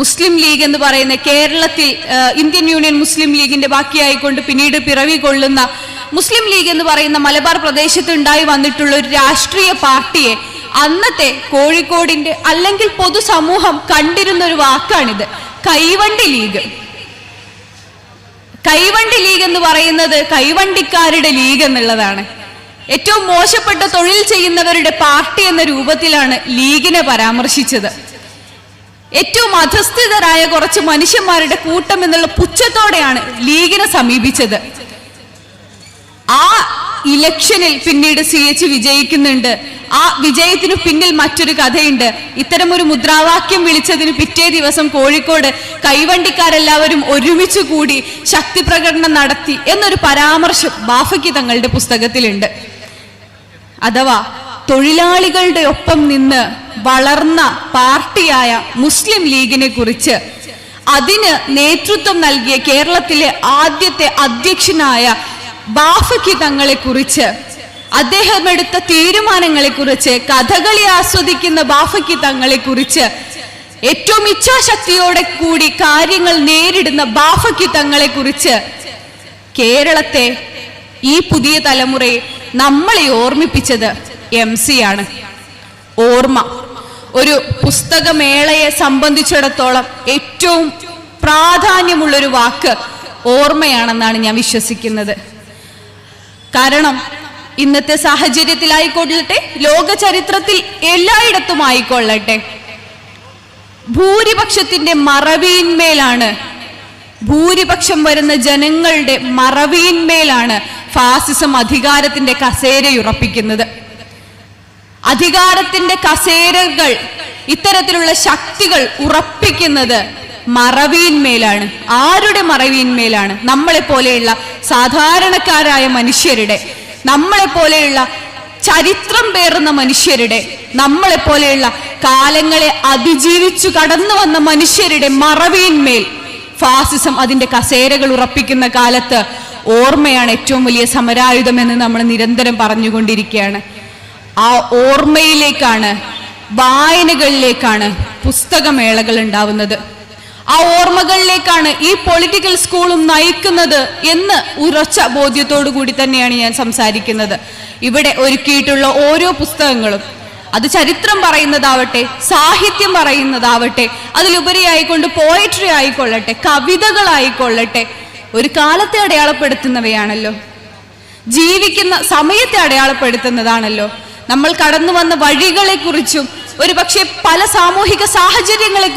മുസ്ലിം league എന്ന് പറയുന്ന കേരളത്തിൽ ഇന്ത്യൻ യൂണിയൻ മുസ്ലിം ലീഗിന്റെ ബാക്കിയായിക്കൊണ്ട് പിന്നീട് പിറവി കൊള്ളുന്ന മുസ്ലിം ലീഗ് എന്ന് പറയുന്ന മലബാർ പ്രദേശത്ത് ഉണ്ടായി വന്നിട്ടുള്ള ഒരു രാഷ്ട്രീയ പാർട്ടിയെ അന്നത്തെ കോഴിക്കോടിന്റെ അല്ലെങ്കിൽ പൊതുസമൂഹം കണ്ടിരുന്ന ഒരു വാക്കാണിത്. കൈവണ്ടി ലീഗ്. കൈവണ്ടി ലീഗ് എന്ന് പറയുന്നത് കൈവണ്ടിക്കാരുടെ ലീഗ് എന്നുള്ളതാണ്. ഏറ്റവും മോശപ്പെട്ട തൊഴിൽ ചെയ്യുന്നവരുടെ പാർട്ടി എന്ന രൂപത്തിലാണ് ലീഗിനെ പരാമർശിച്ചത്. ഏറ്റവും അധസ്ഥിതരായ കുറച്ച് മനുഷ്യന്മാരുടെ കൂട്ടം എന്നുള്ള പുച്ഛത്തോടെയാണ് ലീഗിനെ സമീപിച്ചത്. ആ ഇലക്ഷനിൽ പിന്നീട് സി എച്ച് വിജയിക്കുന്നുണ്ട്. ആ വിജയത്തിനു പിന്നിൽ മറ്റൊരു കഥയുണ്ട്. ഇത്തരമൊരു മുദ്രാവാക്യം വിളിച്ചതിന് പിറ്റേ ദിവസം കോഴിക്കോട് കൈവണ്ടിക്കാരെല്ലാവരും ഒരുമിച്ച് കൂടി ശക്തി പ്രകടനം നടത്തി എന്നൊരു പരാമർശം ബാഫയ്ക്ക് തങ്ങളുടെ പുസ്തകത്തിലുണ്ട്. അഥവാ തൊഴിലാളികളുടെ ഒപ്പം നിന്ന് വളർന്ന പാർട്ടിയായ മുസ്ലിം ലീഗിനെ കുറിച്ച് അതിന് നേതൃത്വം നൽകിയ കേരളത്തിലെ ആദ്യത്തെ അധ്യക്ഷനായ ബാഫക്കി തങ്ങളെ കുറിച്ച് അദ്ദേഹം എടുത്ത തീരുമാനങ്ങളെ കുറിച്ച് കഥകളി ആസ്വദിക്കുന്ന ബാഫക്കി തങ്ങളെ കുറിച്ച് ഏറ്റവും ഇച്ഛാശക്തിയോടെ കൂടി കാര്യങ്ങൾ നേരിടുന്ന ബാഫക്കി തങ്ങളെ കുറിച്ച് കേരളത്തെ ഈ പുതിയ തലമുറയെ നമ്മളെ ഓർമ്മിപ്പിച്ചത് എം സി ആണ്. ഓർമ്മ. ഒരു പുസ്തകമേളയെ സംബന്ധിച്ചിടത്തോളം ഏറ്റവും പ്രാധാന്യമുള്ളൊരു വാക്ക് ഓർമ്മയാണെന്നാണ് ഞാൻ വിശ്വസിക്കുന്നത്. കാരണം ഇന്നത്തെ സാഹചര്യത്തിലായിക്കൊള്ളട്ടെ ലോക ചരിത്രത്തിൽ എല്ലായിടത്തും ആയിക്കൊള്ളട്ടെ. ഭൂരിപക്ഷത്തിന്റെ മറവിയിന്മേലാണ് ഭൂരിപക്ഷം വരുന്ന ജനങ്ങളുടെ മറവിയിന്മേലാണ് ഫാസിസം അധികാരത്തിന്റെ കസേരയുറപ്പിക്കുന്നത്. അധികാരത്തിന്റെ കസേരകൾ ഇത്തരത്തിലുള്ള ശക്തികൾ ഉറപ്പിക്കുന്നത് മറവിയിന്മേലാണ് ആരുടെ മറവിയിന്മേലാണ് നമ്മളെ പോലെയുള്ള സാധാരണക്കാരായ മനുഷ്യരുടെ നമ്മളെ പോലെയുള്ള ചരിത്രം പേറുന്ന മനുഷ്യരുടെ നമ്മളെ പോലെയുള്ള കാലങ്ങളെ അതിജീവിച്ചു കടന്നു വന്ന മനുഷ്യരുടെ മറവിയിന്മേൽ ഫാസിസം അതിന്റെ കസേരകൾ ഉറപ്പിക്കുന്ന കാലത്ത് ഓർമ്മയാണ് ഏറ്റവും വലിയ സമരായുധം എന്ന് നമ്മൾ നിരന്തരം പറഞ്ഞുകൊണ്ടിരിക്കുകയാണ്. ആ ഓർമ്മയിലേക്കാണ് വായനകളിലേക്കാണ് പുസ്തകമേളകൾ ഉണ്ടാവുന്നത്. ആ ഓർമ്മകളിലേക്കാണ് ഈ പൊളിറ്റിക്കൽ സ്കൂളും നയിക്കുന്നത് എന്ന് ഉറച്ച ബോധ്യത്തോടു കൂടി തന്നെയാണ് ഞാൻ സംസാരിക്കുന്നത്. ഇവിടെ ഒരുക്കിയിട്ടുള്ള ഓരോ പുസ്തകങ്ങളും അത് ചരിത്രം പറയുന്നതാവട്ടെ സാഹിത്യം പറയുന്നതാവട്ടെ അതിലുപരി ആയിക്കൊണ്ട് പോയട്രി ആയിക്കൊള്ളട്ടെ കവിതകളായിക്കൊള്ളട്ടെ ഒരു കാലത്തെ അടയാളപ്പെടുത്തുന്നവയാണല്ലോ. ജീവിക്കുന്ന സമയത്തെ അടയാളപ്പെടുത്തുന്നതാണല്ലോ. നമ്മൾ കടന്നു വന്ന വഴികളെ കുറിച്ചും ഒരു പക്ഷേ പല സാമൂഹിക സാഹചര്യങ്ങളെ